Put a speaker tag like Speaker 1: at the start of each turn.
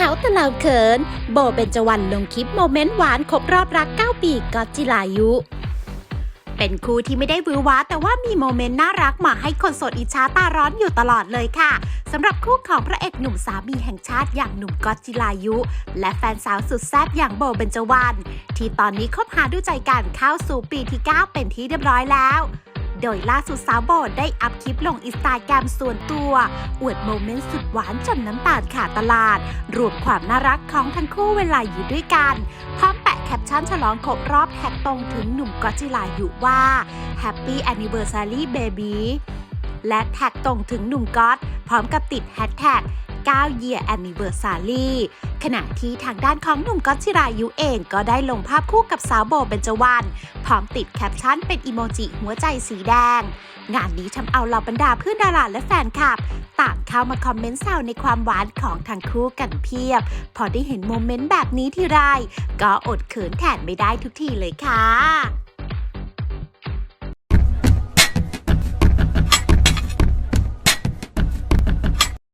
Speaker 1: ขาตะลาวเขิน โบเบญจวรรณลงคลิปโมเมนต์หวานครบรอบรัก 9 ปีก็จิลายุ เป็นคู่ที่ไม่ได้วือหวาแต่ว่ามีโมเมนต์น่ารักมาให้คนโสดอิจฉาตาร้อนอยู่ตลอดเลยค่ะสำหรับคู่ของพระเอกหนุ่มสามีแห่งชาติอย่างหนุ่มก๊อตจิลายุ และแฟนสาวสุดแซ่บอย่างโบเบญจวรรณที่ตอนนี้คบหาดูใจกันเข้าสู่ปีที่ 9 เป็นที่เรียบร้อยแล้ว โดยล่าสุดสาวโบได้อัพคลิปลงอินสตาแกรมส่วนตัว อวดโมเมนต์สุดหวานจนน้ำตาลขาดตลาด รวมความน่ารักของทั้งคู่เวลาอยู่ด้วยกัน พร้อมแปะแคปชั่นฉลองครบรอบแท็กตรงถึงหนุ่มก๊อตจิลาอยุว่า Happy Anniversary Baby และแท็กตรงถึงหนุ่มก๊อตพร้อมกับติดแฮชแท็ก 9 Year Anniversary ขณะที่ทางด้านของหนุ่มก๊อตจิรายุเองก็ได้ลงภาพคู่กับสาวโบเบญจวรรณพร้อมติดแคปชั่นเป็นอีโมจิหัวใจสีแดง งานนี้ทำเอาเหล่าบรรดาเพื่อนดาราและแฟนคลับ ต่างเข้ามาคอมเมนต์แซวในความหวานของทั้งคู่กันเพียบ พอได้เห็นโมเมนต์แบบนี้ทีไรก็อดเขินแทนไม่ได้ทุกทีเลยค่ะ